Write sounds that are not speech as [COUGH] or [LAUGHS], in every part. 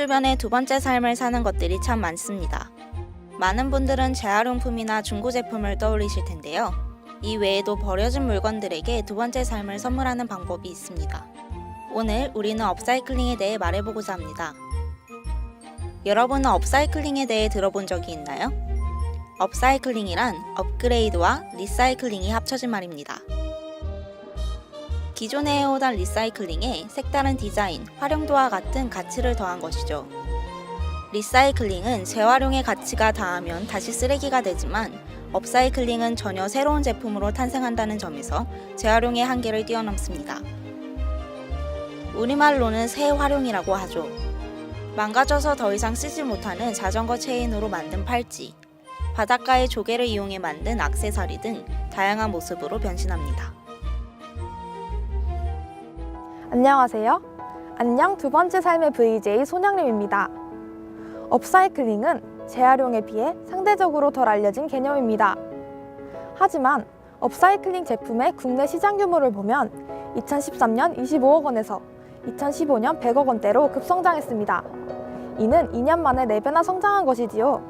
주변에 두 번째 삶을 사는 것들이 참 많습니다. 많은 분들은 재활용품이나 중고 제품을 떠올리실 텐데요. 이 외에도 버려진 물건들에게 두 번째 삶을 선물하는 방법이 있습니다. 오늘 우리는 업사이클링에 대해 말해보고자 합니다. 여러분은 업사이클링에 대해 들어본 적이 있나요? 업사이클링이란 업그레이드와 리사이클링이 합쳐진 말입니다. 기존에 해오던 리사이클링에 색다른 디자인, 활용도와 같은 가치를 더한 것이죠. 리사이클링은 재활용의 가치가 다하면 다시 쓰레기가 되지만 업사이클링은 전혀 새로운 제품으로 탄생한다는 점에서 재활용의 한계를 뛰어넘습니다. 우리말로는 새활용이라고 하죠. 망가져서 더 이상 쓰지 못하는 자전거 체인으로 만든 팔찌, 바닷가의 조개를 이용해 만든 악세사리 등 다양한 모습으로 변신합니다. 안녕하세요. 안녕 두 번째 삶의 VJ 손양림입니다. 업사이클링은 재활용에 비해 상대적으로 덜 알려진 개념입니다. 하지만 업사이클링 제품의 국내 시장 규모를 보면 2013년 25억 원에서 2015년 100억 원대로 급성장했습니다. 이는 2년 만에 4배나 성장한 것이지요.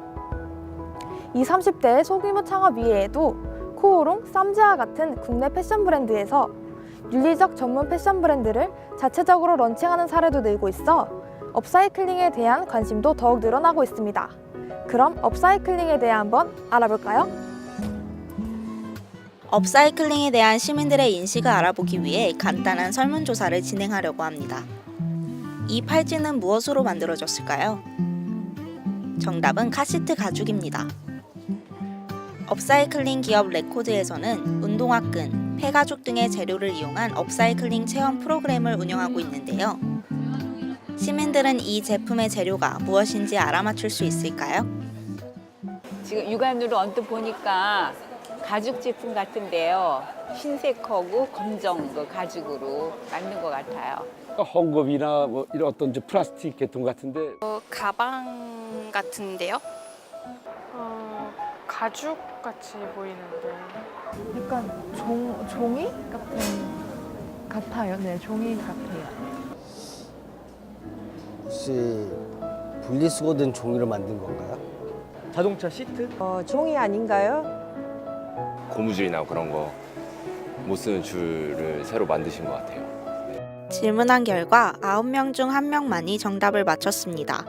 20, 30대의 소규모 창업 이외에도 코오롱, 쌈지와 같은 국내 패션 브랜드에서 윤리적 전문 패션 브랜드를 자체적으로 런칭하는 사례도 늘고 있어 업사이클링에 대한 관심도 더욱 늘어나고 있습니다. 그럼 업사이클링에 대해 한번 알아볼까요? 업사이클링에 대한 시민들의 인식을 알아보기 위해 간단한 설문조사를 진행하려고 합니다. 이 팔찌는 무엇으로 만들어졌을까요? 정답은 카시트 가죽입니다. 업사이클링 기업 레코드에서는 운동화끈, 폐가죽 등의 재료를 이용한 업사이클링 체험 프로그램을 운영하고 있는데요. 시민들은 이 제품의 재료가 무엇인지 알아맞힐 수 있을까요? 지금 육안으로 언뜻 보니까 가죽 제품 같은데요. 흰색하고 검정 그 가죽으로 만든 것 같아요. 헝겊이나 뭐 이런 어떤 플라스틱 계통 같은데 어, 가방 같은데요? 어, 가죽 같이 보이는데 약간 종, 종이 같은 같아요. 네, 종이 같아요. 혹시 분리수거 된 종이로 만든 건가요? 자동차 시트? 어, 종이 아닌가요? 고무줄이나 그런 거 못 쓰는 줄을 새로 만드신 것 같아요. 질문한 결과 9명 중 1명만이 정답을 맞췄습니다.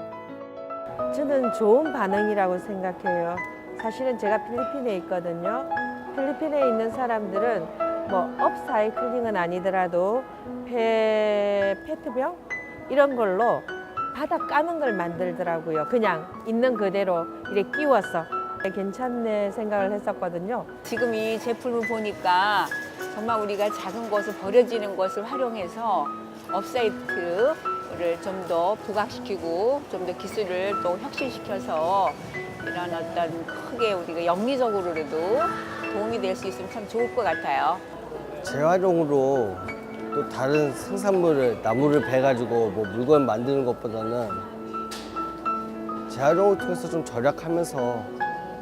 저는 좋은 반응이라고 생각해요. 사실은 제가 필리핀에 있거든요. 필리핀에 있는 사람들은 뭐 업사이클링은 아니더라도 폐, 페트병 이런 걸로 바닥 까는 걸 만들더라고요. 그냥 있는 그대로 이렇게 끼워서 괜찮네 생각을 했었거든요. 지금 이 제품을 보니까 정말 우리가 작은 것을 버려지는 것을 활용해서 업사이트를 좀 더 부각시키고 좀 더 기술을 또 혁신시켜서 이런 어떤 크게 우리가 영리적으로라도 도움이 될 수 있으면 참 좋을 것 같아요. 재활용으로 또 다른 생산물을 나무를 베가지고 뭐 물건 만드는 것보다는 재활용을 통해서 좀 절약하면서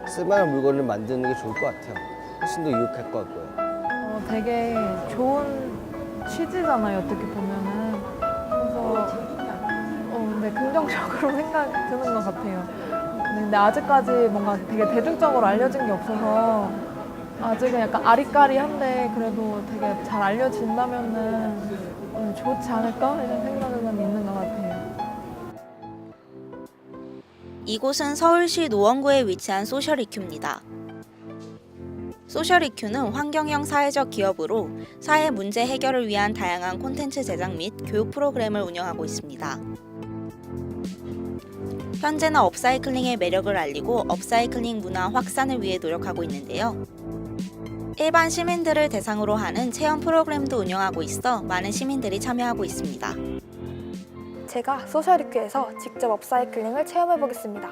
쓸만한 물건을 만드는 게 좋을 것 같아요. 훨씬 더 유익할 것 같고요. 어, 되게 좋은 취지잖아요. 어떻게 보면은 그래서 어, 네, 긍정적으로 [LAUGHS] 생각 드는 것 같아요. 네, 근데 아직까지 뭔가 되게 대중적으로 알려진 게 없어서 아직은 약간 아리까리한데 그래도 되게 잘 알려진다면은 음, 좋지 않을까 이런 생각은 있는 것 같아요. 이곳은 서울시 노원구에 위치한 소셜이큐입니다. 소셜이큐는 환경형 사회적 기업으로 사회 문제 해결을 위한 다양한 콘텐츠 제작 및 교육 프로그램을 운영하고 있습니다. 현재는 업사이클링의 매력을 알리고 업사이클링 문화 확산을 위해 노력하고 있는데요. 일반 시민들을 대상으로 하는 체험 프로그램도 운영하고 있어 많은 시민들이 참여하고 있습니다. 제가 소셜이큐에서 직접 업사이클링을 체험해 보겠습니다.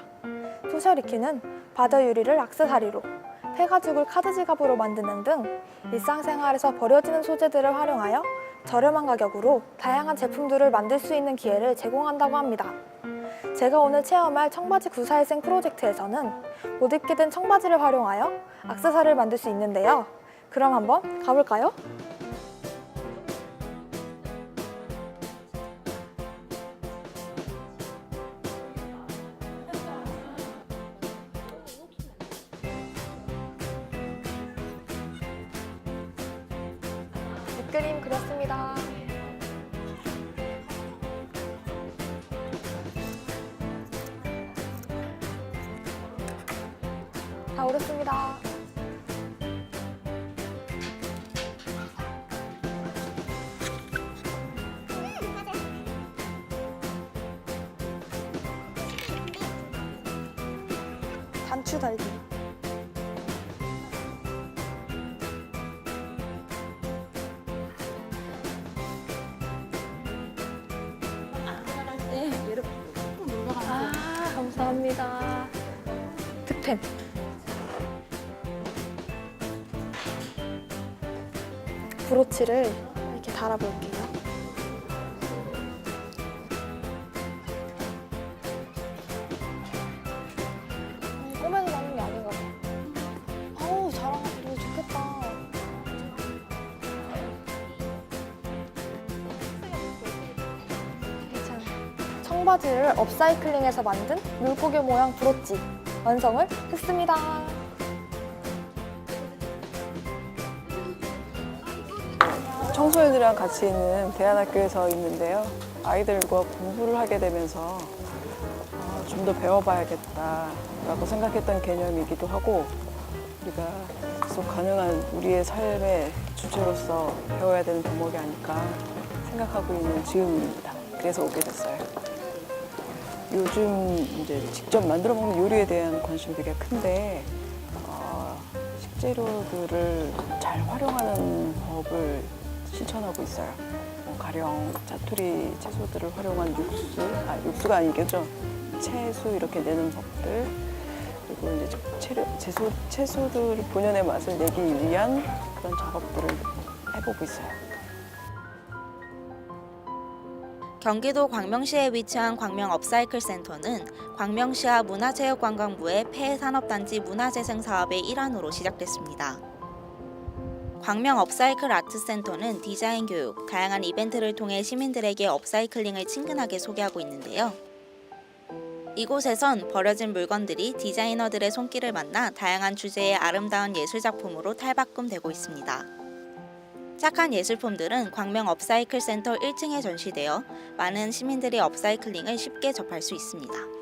소셜이큐는 바다 유리를 악세사리로, 폐가죽을 카드 지갑으로 만드는 등 일상생활에서 버려지는 소재들을 활용하여 저렴한 가격으로 다양한 제품들을 만들 수 있는 기회를 제공한다고 합니다. 제가 오늘 체험할 청바지 구사일생 프로젝트에서는 못 입게 된 청바지를 활용하여 악세사리를 만들 수 있는데요. 그럼 한번 가볼까요? 그림 그렸습니다. 다 오렸습니다. 단추 달기. 브로치를 이렇게 달아볼게요. 음, 꿈에서 나는 게 아닌가 봐. 아우, 자랑하기 너무 좋겠다. 괜찮아. 청바지를 업사이클링해서 만든 물고기 모양 브로치 완성을 했습니다. 청소년들이랑 같이 있는 대안학교에서 있는데요. 아이들과 공부를 하게 되면서 좀 더 배워봐야겠다라고 생각했던 개념이기도 하고 우리가 지속 가능한 우리의 삶의 주체로서 배워야 되는 대목이 아닐까 생각하고 있는 지금입니다. 그래서 오게 됐어요. 요즘 이제 직접 만들어 먹는 요리에 대한 관심이 되게 큰데 어, 식재료들을 잘 활용하는 법을 실천하고 있어요. 뭐 가령 짜투리 채소들을 활용한 육수, 아 육수가 아니겠죠. 채소 이렇게 내는 법들 그리고 이제 채료, 채소, 채소들 본연의 맛을 내기 위한 그런 작업들을 해보고 있어요. 경기도 광명시에 위치한 광명 업사이클 센터는 광명시와 문화체육관광부의 폐해산업단지 문화재생 사업의 일환으로 시작됐습니다. 광명 업사이클 아트센터는 디자인 교육, 다양한 이벤트를 통해 시민들에게 업사이클링을 친근하게 소개하고 있는데요. 이곳에선 버려진 물건들이 디자이너들의 손길을 만나 다양한 주제의 아름다운 예술 작품으로 탈바꿈되고 있습니다. 착한 예술품들은 광명 업사이클 센터 1층에 전시되어 많은 시민들이 업사이클링을 쉽게 접할 수 있습니다.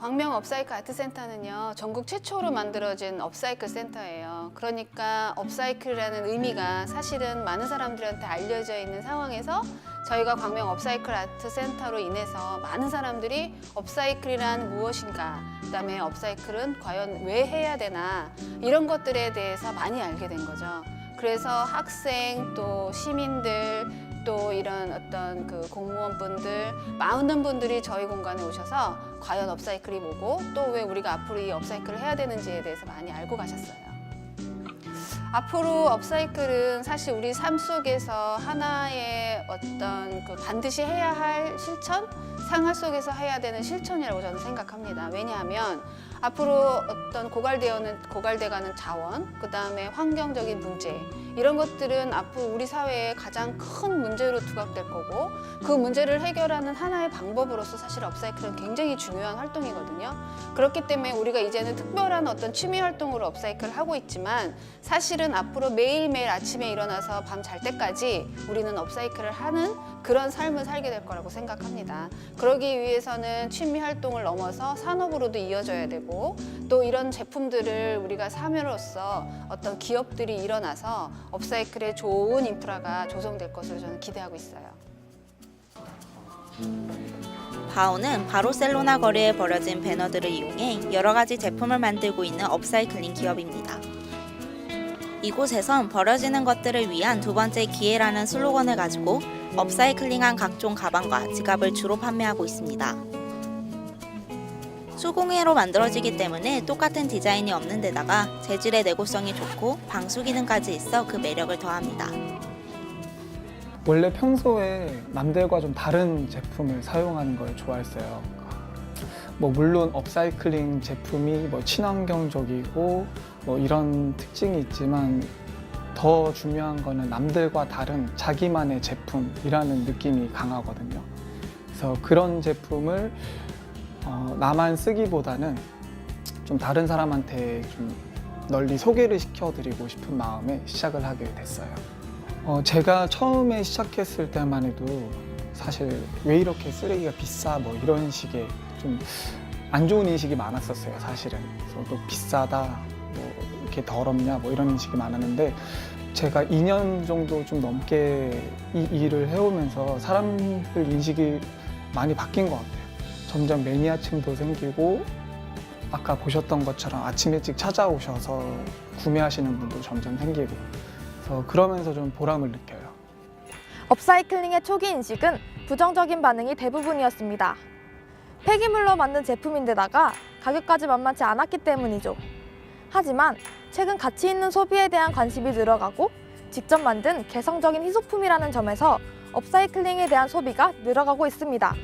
광명 업사이클 아트센터는요 전국 최초로 만들어진 업사이클 센터예요. 그러니까 업사이클이라는 의미가 사실은 많은 사람들한테 알려져 있는 상황에서 저희가 광명 업사이클 아트센터로 인해서 많은 사람들이 업사이클이란 무엇인가, 그 다음에 업사이클은 과연 왜 해야 되나 이런 것들에 대해서 많이 알게 된 거죠. 그래서 학생 또 시민들 또 이런 어떤 그 공무원분들 많은 분들이 저희 공간에 오셔서 과연 업사이클이 뭐고 또 왜 우리가 앞으로 이 업사이클을 해야 되는지에 대해서 많이 알고 가셨어요. 앞으로 업사이클은 사실 우리 삶 속에서 하나의 어떤 그 반드시 해야 할 실천, 생활 속에서 해야 되는 실천이라고 저는 생각합니다. 왜냐하면 앞으로 어떤 고갈되어는 고갈돼가는 자원, 그 다음에 환경적인 문제 이런 것들은 앞으로 우리 사회에 가장 큰 문제로 두각될 거고 그 문제를 해결하는 하나의 방법으로서 사실 업사이클은 굉장히 중요한 활동이거든요. 그렇기 때문에 우리가 이제는 특별한 어떤 취미 활동으로 업사이클을 하고 있지만 사실은 앞으로 매일매일 아침에 일어나서 밤 잘 때까지 우리는 업사이클을 하는 그런 삶을 살게 될 거라고 생각합니다. 그러기 위해서는 취미 활동을 넘어서 산업으로도 이어져야 되고 또 이런 제품들을 우리가 사면으로써 어떤 기업들이 일어나서 업사이클의 좋은 인프라가 조성될 것으로 저는 기대하고 있어요. 바오는 바르셀로나 거리에 버려진 배너들을 이용해 여러 가지 제품을 만들고 있는 업사이클링 기업입니다. 이곳에선 버려지는 것들을 위한 두 번째 기회라는 슬로건을 가지고 업사이클링한 각종 가방과 지갑을 주로 판매하고 있습니다. 수공예로 만들어지기 때문에 똑같은 디자인이 없는 데다가 재질의 내구성이 좋고 방수 기능까지 있어 그 매력을 더합니다. 원래 평소에 남들과 좀 다른 제품을 사용하는 걸 좋아했어요. 뭐 물론 업사이클링 제품이 뭐 친환경적이고 뭐 이런 특징이 있지만 더 중요한 거는 남들과 다른 자기만의 제품이라는 느낌이 강하거든요. 그래서 그런 제품을 어, 나만 쓰기보다는 좀 다른 사람한테 좀 널리 소개를 시켜드리고 싶은 마음에 시작을 하게 됐어요. 어, 제가 처음에 시작했을 때만 해도 사실 왜 이렇게 쓰레기가 비싸 뭐 이런 식의 좀 안 좋은 인식이 많았었어요 사실은 그래서 또 비싸다 뭐 이렇게 더럽냐 뭐 이런 인식이 많았는데 제가 2년 정도 좀 넘게 이 일을 해오면서 사람들 인식이 많이 바뀐 것 같아요 점점 매니아층도 생기고 아까 보셨던 것처럼 아침 일찍 찾아오셔서 구매하시는 분도 점점 생기고 그래서 그러면서 좀 보람을 느껴요 업사이클링의 초기 인식은 부정적인 반응이 대부분이었습니다. 폐기물로 만든 제품인데다가 가격까지 만만치 않았기 때문이죠. 하지만 최근 가치 있는 소비에 대한 관심이 늘어가고 직접 만든 개성적인 희소품이라는 점에서 업사이클링에 대한 소비가 늘어가고 있습니다.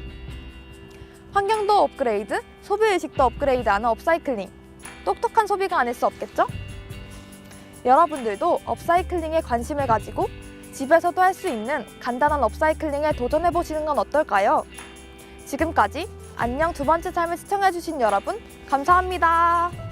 환경도 업그레이드, 소비의식도 업그레이드하는 업사이클링. 똑똑한 소비가 아닐 수 없겠죠? 여러분들도 업사이클링에 관심을 가지고 집에서도 할 수 있는 간단한 업사이클링에 도전해 보시는 건 어떨까요? 지금까지 안녕 두 번째 삶을 시청해 주신 여러분 감사합니다.